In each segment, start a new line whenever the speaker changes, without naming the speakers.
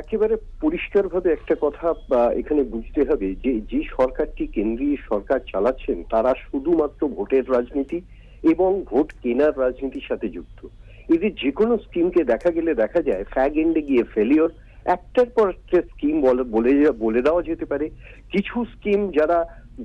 একেবারে পরিষ্কারভাবে একটা কথা এখানে বুঝতে হবে যে যে সরকারটি কেন্দ্রীয় সরকার চালাচ্ছেন, তারা শুধুমাত্র ভোটের রাজনীতি এবং ভোট কেনার রাজনীতির সাথে যুক্ত। এদের যে কোনো স্কিমকে দেখা গেলে দেখা যায়, ফ্যাগ এন্ডে গিয়ে ফেলিওর, একটার পর একটা স্কিম বলে বলে দেওয়া যেতে পারে। কিছু স্কিম যারা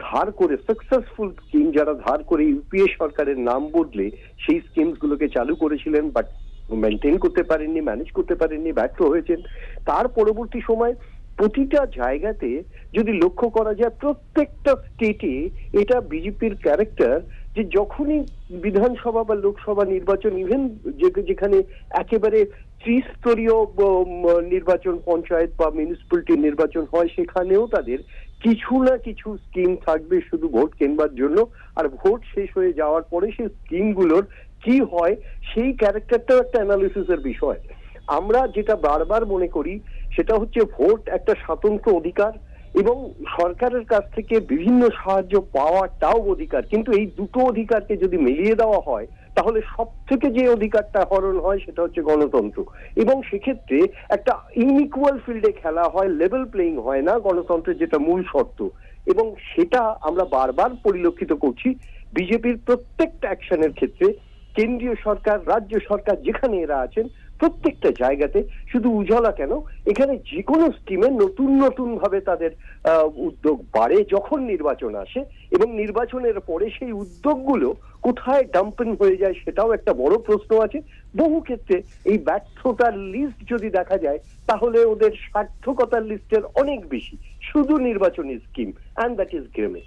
ধার করে সাকসেসফুল স্কিম যারা ধার করে, ইউপিএ সরকারের নাম বদলে সেই স্কিমস গুলোকে চালু করেছিলেন বাট মেনটেন করতে পারেননি ম্যানেজ করতে পারেননি, ব্যর্থ হয়েছেন। তার পরবর্তী সময় প্রতিটা জায়গাতে যদি লক্ষ্য করা যায়, প্রত্যেকটা স্টেটে এটা বিজেপির ক্যারেক্টার যে যখনই বিধানসভা বা লোকসভা নির্বাচন ইভেন যেখানে একেবারে ত্রিস্তরীয় নির্বাচন, পঞ্চায়েত বা মিউনিসিপ্যালিটি নির্বাচন হয়, সেখানেও তাদের কিছু না কিছু স্কিম থাকবে শুধু ভোট কেনবার জন্য। আর ভোট শেষ হয়ে যাওয়ার পরে সেই স্কিমগুলোর কি হয় সেই ক্যারেক্টারটাও একটা অ্যানালিসিসের বিষয়। আমরা যেটা বারবার মনে করি, সেটা হচ্ছে ভোট একটা স্বতন্ত্র অধিকার এবং সরকারের কাছ থেকে বিভিন্ন সাহায্য পাওয়াটাও অধিকার। কিন্তু এই দুটো অধিকারকে যদি মিলিয়ে দেওয়া হয়, তাহলে সব থেকে যে অধিকারটা হরণ হয়, সেটা হচ্ছে গণতন্ত্র। এবং সেক্ষেত্রে একটা ইনইকুয়াল ফিল্ডে খেলা হয় লেভেল প্লেইং হয় না, গণতন্ত্রের যেটা মূল শর্ত। এবং সেটা আমরা বারবার পরিলক্ষিত করছি, বিজেপির প্রত্যেকটা অ্যাকশনের ক্ষেত্রে কেন্দ্রীয় সরকার, রাজ্য সরকার যেখানে এরা আছেন, প্রত্যেকটা জায়গাতে শুধু উজালা কেন? এখানে যে কোনো স্কিমে নতুন নতুন ভাবে তাদের উদ্যোগ বাড়ে যখন নির্বাচন আসে এবং নির্বাচনের পরে সেই উদ্যোগগুলো কোথায় ডাম্পেন হয়ে যায় সেটাও একটা বড় প্রশ্ন আছে। বহু ক্ষেত্রে এই ব্যর্থতার লিস্ট যদি দেখা যায়, তাহলে ওদের সার্থকতার লিস্টের অনেক বেশি। শুধু নির্বাচনী স্কিম অ্যান্ড দ্যাট ইজ গ্রেমে